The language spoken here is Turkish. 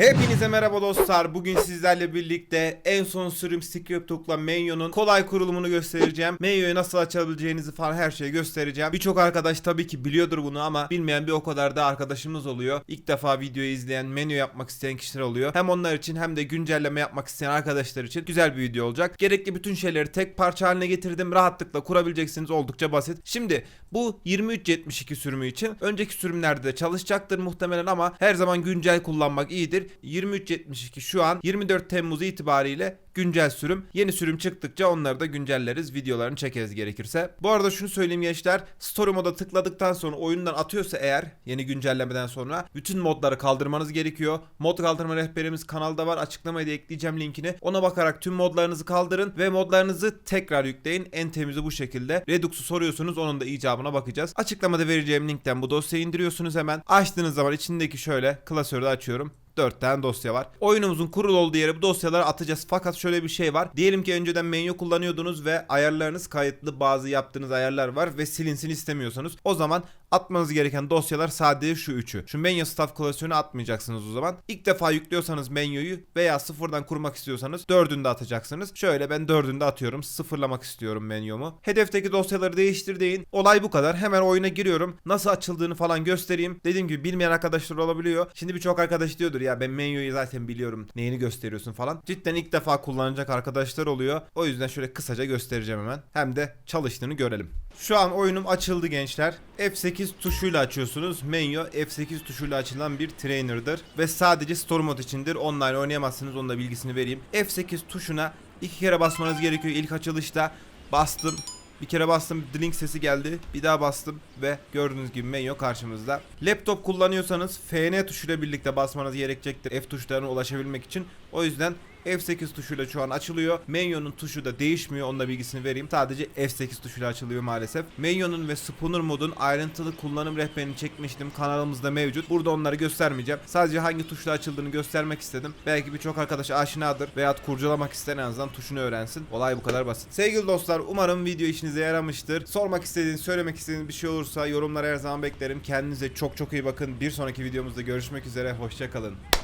Hepinize merhaba dostlar. Bugün sizlerle birlikte en son sürüm Scriptbook'la Menyo'nun kolay kurulumunu göstereceğim. Menyo'yu nasıl açabileceğinizi falan her şeyi göstereceğim. Birçok arkadaş tabii ki biliyordur bunu ama bilmeyen bir o kadar da arkadaşımız oluyor. İlk defa videoyu izleyen, menü yapmak isteyen kişiler oluyor. Hem onlar için hem de güncelleme yapmak isteyen arkadaşlar için güzel bir video olacak. Gerekli bütün şeyleri tek parça haline getirdim. Rahatlıkla kurabileceksiniz. Oldukça basit. Şimdi bu 2372 sürümü için önceki sürümlerde de çalışacaktır muhtemelen ama her zaman güncel kullanmak iyidir. 2372 şu an 24 Temmuz itibariyle güncel sürüm. Yeni sürüm çıktıkça onları da güncelleriz. Videolarını çekeriz gerekirse. Bu arada şunu söyleyeyim gençler. Story moda tıkladıktan sonra oyundan atıyorsa eğer yeni güncellemeden sonra bütün modları kaldırmanız gerekiyor. Mod kaldırma rehberimiz kanalda var. Açıklamaya da ekleyeceğim linkini. Ona bakarak tüm modlarınızı kaldırın ve modlarınızı tekrar yükleyin. En temizi bu şekilde. Redux'u soruyorsunuz onun da icabına bakacağız. Açıklamada vereceğim linkten bu dosyayı indiriyorsunuz hemen. Açtığınız zaman içindeki şöyle klasörü açıyorum. 4 tane dosya var. Oyunumuzun kurulu olduğu yere bu dosyaları atacağız. Fakat şöyle bir şey var. Diyelim ki önceden menü kullanıyordunuz ve ayarlarınız kayıtlı bazı yaptığınız ayarlar var ve silinsin istemiyorsanız o zaman atmanız gereken dosyalar sadece şu üçü. Şu menü staff klasörünü atmayacaksınız o zaman. İlk defa yüklüyorsanız menüyü veya sıfırdan kurmak istiyorsanız dördünü atacaksınız. Şöyle ben dördünü atıyorum. Sıfırlamak istiyorum menüyü. Hedefteki dosyaları değiştir deyin. Olay bu kadar. Hemen oyuna giriyorum. Nasıl açıldığını falan göstereyim. Dediğim gibi bilmeyen arkadaşlar olabiliyor. Şimdi birçok arkadaş diyordur ya ben menüyü zaten biliyorum. Neyini gösteriyorsun falan. Cidden ilk defa kullanacak arkadaşlar oluyor. O yüzden şöyle kısaca göstereceğim hemen. Hem de çalıştığını görelim. Şu an oyunum açıldı gençler. F8 tuşuyla açıyorsunuz. Menü F8 tuşuyla açılan bir trainer'dır. Ve sadece story mod içindir. Online oynayamazsınız. Onun da bilgisini vereyim. F8 tuşuna iki kere basmanız gerekiyor ilk açılışta. Bastım. Bir kere bastım link sesi geldi. Bir daha bastım ve gördüğünüz gibi menü karşımızda. Laptop kullanıyorsanız FN tuşuyla birlikte basmanız gerekecektir F tuşlarına ulaşabilmek için. O yüzden F8 tuşuyla şu an açılıyor. Menü'nün tuşu da değişmiyor. Onun da bilgisini vereyim. Sadece F8 tuşuyla açılıyor maalesef. Menü'nün ve Spooner modun ayrıntılı kullanım rehberini çekmiştim. Kanalımızda mevcut. Burada onları göstermeyeceğim. Sadece hangi tuşla açıldığını göstermek istedim. Belki birçok arkadaş aşinadır veya kurcalamak isteyen en azından tuşunu öğrensin. Olay bu kadar basit. Sevgili dostlar umarım video işinize yaramıştır. Sormak istediğiniz, söylemek istediğiniz bir şey olursa yorumlara her zaman beklerim. Kendinize çok çok iyi bakın. Bir sonraki videomuzda görüşmek üzere. Hoşçakalın.